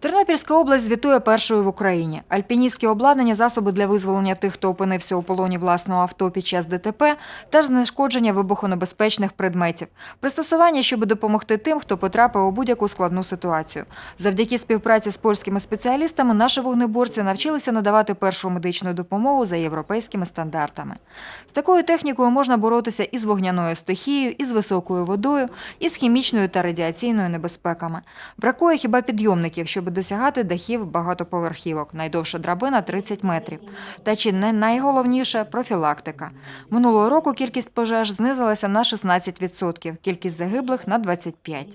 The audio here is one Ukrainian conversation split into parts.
Тернопільська область звітує першою в Україні. Альпіністське обладнання, засоби для визволення тих, хто опинився у полоні власного авто під час ДТП та знешкодження вибухонебезпечних предметів. Пристосування, щоб допомогти тим, хто потрапив у будь-яку складну ситуацію. Завдяки співпраці з польськими спеціалістами наші вогнеборці навчилися надавати першу медичну допомогу за європейськими стандартами. З такою технікою можна боротися і з вогняною стихією, і з високою водою, і з хімічною та радіаційною небезпеками. Бракує хіба підйомників, щоб досягати дахів багатоповерхівок. Найдовша драбина 30 метрів. Та чи не найголовніше профілактика. Минулого року кількість пожеж знизилася на 16%, кількість загиблих на 25%.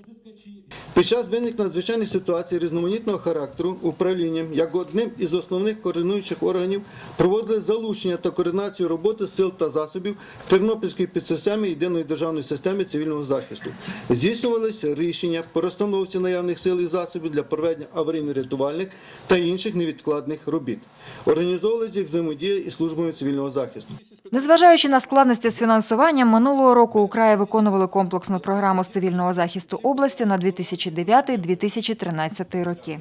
Під час виникнення надзвичайних ситуацій різноманітного характеру управлінням як одним із основних координуючих органів проводили залучення та координацію роботи сил та засобів Тернопільської підсистеми єдиної державної системи цивільного захисту. Здійснювалися рішення по розстановці наявних сил і засобів для проведення аварійно-рятувальних та інших невідкладних робіт. Організовувалися їх взаємодія із службами цивільного захисту. Незважаючи на складності з фінансуванням, минулого року у краї виконували комплексну програму з цивільного захисту області на 2009-2013 роки.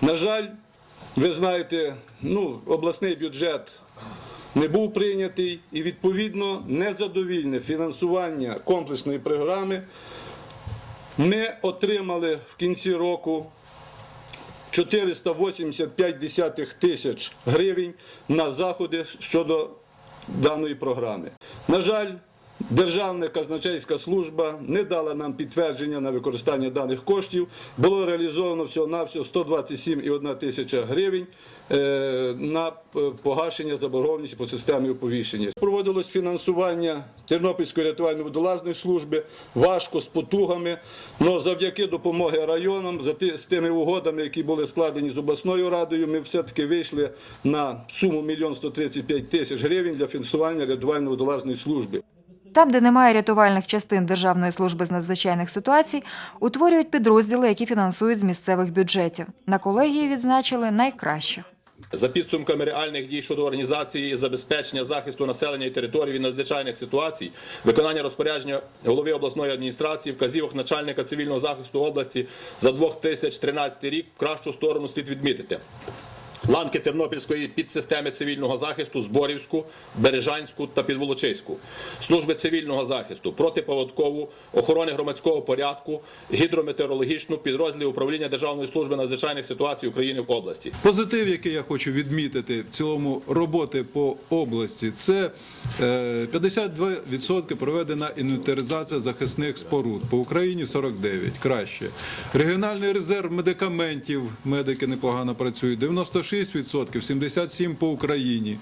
На жаль, ви знаєте, ну, обласний бюджет не був прийнятий і, відповідно, незадовільне фінансування комплексної програми. Ми отримали в кінці року 485 тисяч гривень на заходи щодо даної програми. На жаль, Державна казначейська служба не дала нам підтвердження на використання даних коштів. Було реалізовано всього-навсього 127,1 тисяча гривень е, на е, погашення заборгованості по системі оповіщення. Проводилось фінансування Тернопільської рятувально-водолазної служби важко з потугами, але завдяки допомоги районам, з тими угодами, які були складені з обласною радою, ми все-таки вийшли на суму 1 135 тисяч гривень для фінансування рятувально-водолазної служби. Там, де немає рятувальних частин Державної служби з надзвичайних ситуацій, утворюють підрозділи, які фінансують з місцевих бюджетів. На колегії відзначили найкращих. За підсумками реальних дій щодо організації і забезпечення захисту населення і території від надзвичайних ситуацій, виконання розпорядження голови обласної адміністрації, вказівок начальника цивільного захисту області за 2013 рік в кращу сторону слід відмітити. Ланки Тернопільської підсистеми цивільного захисту Зборівську, Бережанську та Підволочиську, служби цивільного захисту, протиповодкову, охорони громадського порядку, гідрометеорологічну, підрозділи управління Державної служби надзвичайних ситуацій України в області. Позитив, який я хочу відмітити в цілому роботи по області, це е, 52% проведена інвентаризація захисних споруд. По Україні 49, краще. Регіональний резерв медикаментів, медики непогано працюють, 96%, 77% по Україні.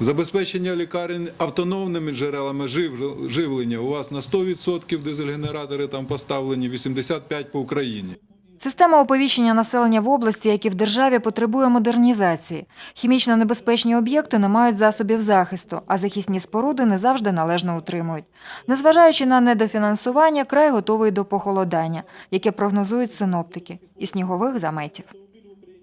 Забезпечення лікарень автономними джерелами жив- живлення. У вас на 100% дизель-генератори там поставлені, 85% по Україні. Система оповіщення населення в області, як і в державі, потребує модернізації. Хімічно небезпечні об'єкти не мають засобів захисту, а захисні споруди не завжди належно утримують. Незважаючи на недофінансування, край готовий до похолодання, яке прогнозують синоптики, і снігових заметів.